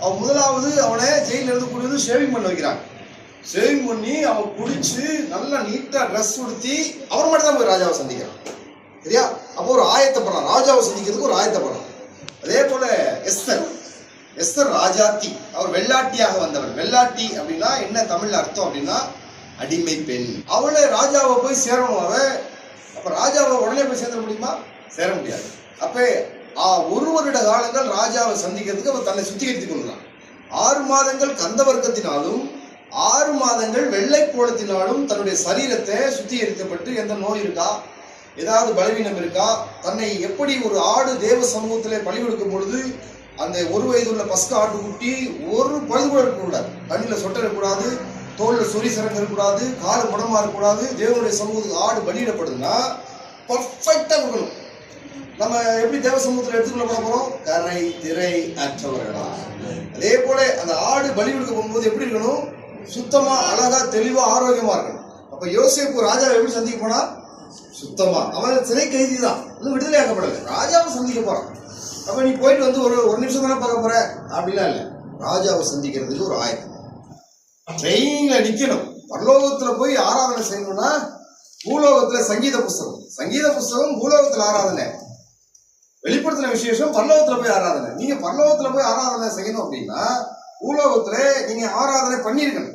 அவன் முதலாவது அவனை ஜெயிலில் இருந்து கொண்டு வந்து ஷேவிங் பண்ண வைக்கிறாங்க ஷேவிங் பண்ணி அவன் குடிச்சு நல்லா நீட்டாக ட்ரெஸ் உடுத்தி அவர் மட்டும் தான் போய் ராஜாவை சந்திக்கிறான். சரியா? அப்போ ஒரு ஆயத்தப்படுறான் ராஜாவை சந்திக்கிறதுக்கு ஒரு ஆயத்தப்படுறான் அதே போல எஸ்தர் எஸ்தர் ராஜாத்தி அவர் வெள்ளாட்டியாக வந்தவர். வெள்ளாட்டி அப்படின்னா என்ன தமிழ் அர்த்தம் அப்படின்னா அடிமை பெண். அவளை ராஜாவை போய் சேரணும் அவ. அப்ப ராஜாவை உடனே போய் சேர்ந்துட முடியுமா? சேர முடியாது. அப்ப ஒரு வருட காலங்கள் ராஜாவை சந்திக்கிறதுக்கு அவர் தன்னை சுத்திகரித்துக் கொள்கிறான் ஆறு மாதங்கள் கந்த வர்க்கத்தினாலும் ஆறு மாதங்கள் வெள்ளை கோலத்தினாலும் தன்னுடைய சரீரத்தை சுத்திகரிக்கப்பட்டு எந்த நோய் இருக்கா? ஏதாவது பலவீனம் இருக்கா? தன்னை எப்படி ஒரு ஆடு தேவ சமூகத்திலே பலி கொடுக்கும் பொழுது அந்த ஒரு வயதுள்ள பஸ்க ஆட்டுக்குட்டி ஒரு பழுது கூட இருக்கக்கூடாது கண்ணில் சொட்ட இருக்கக்கூடாது சொறி சிறங்க இருக்கக்கூடாது கால் முடமா இருக்கக்கூடாது தேவனுடைய சமூகத்துக்கு ஆடு பலியிடப்படுதுன்னா பர்ஃபெக்டாக இருக்கணும். நம்ம எப்படி தேவ சமூகத்தில் எடுத்துக்கொள்ள போறோம்? கரை திரை அற்றவர்களா? அதே போல அந்த ஆடு பலி கொடுக்க போகும்போது எப்படி இருக்கணும்? சுத்தமா அழகா தெளிவா ஆரோக்கியமா இருக்கணும். அப்ப யோசிப்பு ராஜாவை எப்படி சந்திக்க போனா? சுத்தமா. அவன் சிறை கைதி தான் இன்னும் விடுதலை ஆக்கப்படல ராஜாவை சந்திக்க போறான். அப்ப நீ போயிட்டு வந்து ஒரு ஒரு நிமிஷம் தானே பார்க்க போற? அப்படிலாம் இல்ல. ராஜாவை சந்திக்கிறதுக்கு ஒரு ஆயத்தம். ட்ரெயின்ல நிக்கணும். பரலோகத்துல போய் ஆராதனை செய்யணும்னா பூலோகத்துல சங்கீத புஸ்தகம். சங்கீத புஸ்தகம் பூலோகத்துல ஆராதனை. வெளிப்படுத்தின விசேஷம் பரலோகத்துல போய் ஆராதனை. நீங்க பரலோகத்துல போய் ஆராதனை செய்யணும் அப்படின்னா பூலோகத்துல நீங்க ஆராதனை பண்ணியிருக்கணும்.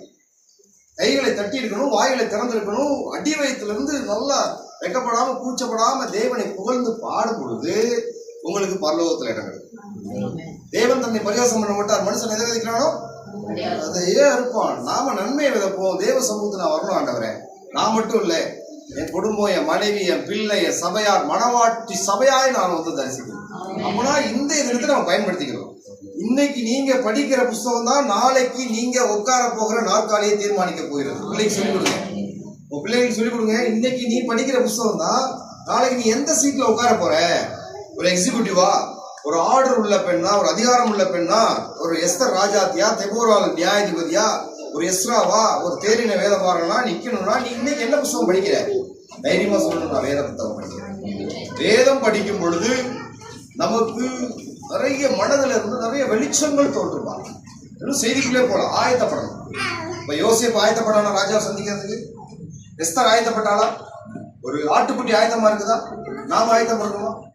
கைகளை தட்டி இருக்கணும் வாய்களை திறந்திருக்கணும் அடி வயத்துல இருந்து நல்லா வெக்கப்படாம கூச்சப்படாம தேவனை புகழ்ந்து பாடும் பொழுது உங்களுக்கு பரலோகத்துல இடம் தேவன் தன்னை பரிகாசம் பண்ண மாட்டார். மனுஷன் எதை விதைக்கிறானோ? அதையே இருப்பான் நாம நன்மையை விதைப்போம். தேவ சமூகத்தை நான் வரணும் ஆண்டவரே. நான் மட்டும் இல்லை. என் குடும்பம் என் மனைவி என் பிள்ளை என் சபையார் மனவாட்டி சபையாய் நான் வந்து தரிசிக்கிறேன். அப்படின்னா இந்த இடத்தை நம்ம பயன்படுத்திக்கிறோம். இன்னைக்கு நீங்க படிக்கிற புஸ்தகம் தான் நாளைக்கு நீங்க உட்கார போகிற நாற்காலியை தீர்மானிக்க போகிறது. பிள்ளைக்கு சொல்லிக் கொடுங்க. உங்க பிள்ளைங்களுக்கு சொல்லிக் கொடுங்க இன்னைக்கு நீ படிக்கிற புஸ்தகம் தான் நாளைக்கு நீ எந்த சீட்ல உட்கார போற? ஒரு எக்ஸிகியூட்டிவா ஒரு ஆர்டர் உள்ள பெண்ணா? ஒரு அதிகாரம் உள்ள பெண்ணா? ஒரு எஸ்தர் ராஜாத்தியா? தெபோரால் நியாயாதிபதியா? ஒரு எஸ்ராவா ஒரு தேரின வேதபாரனா நிக்கணும்னா நீ இன்னைக்கு என்ன புத்தகம் படிக்கிற? தைரியமா சொல்லணும் நான் வேத புத்தகம் படிக்கிறேன் வேதம் படிக்கும் பொழுது நமக்கு நிறைய மனதில் இருந்து நிறைய வெளிச்சங்கள் தோன்றுப்பாங்க இன்னும் செய்திக்குள்ளே போகலாம் ஆயத்தப்படணும். இப்ப யோசிப்பு ஆயத்தப்படானா ராஜாவை சந்திக்கிறதுக்கு? எஸ்தர் ஆயத்தப்பட்டாளா? ஒரு ஆட்டுக்குட்டி ஆயத்தமா இருக்குதா? நாம ஆயத்தப்படணுமா